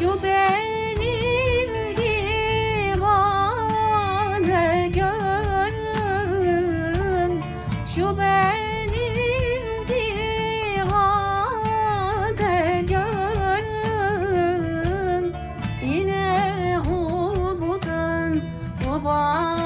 Şu benim divane gönlüm. Şu benim divane gönlüm. Yine hubudan, hubudan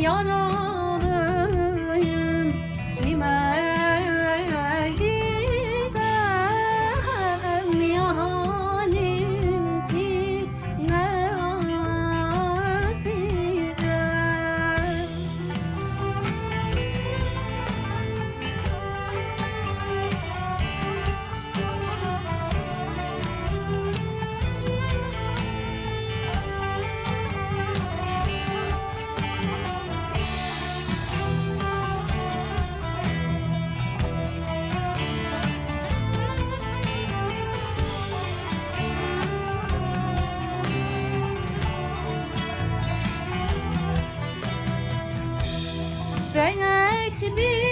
y'all know to be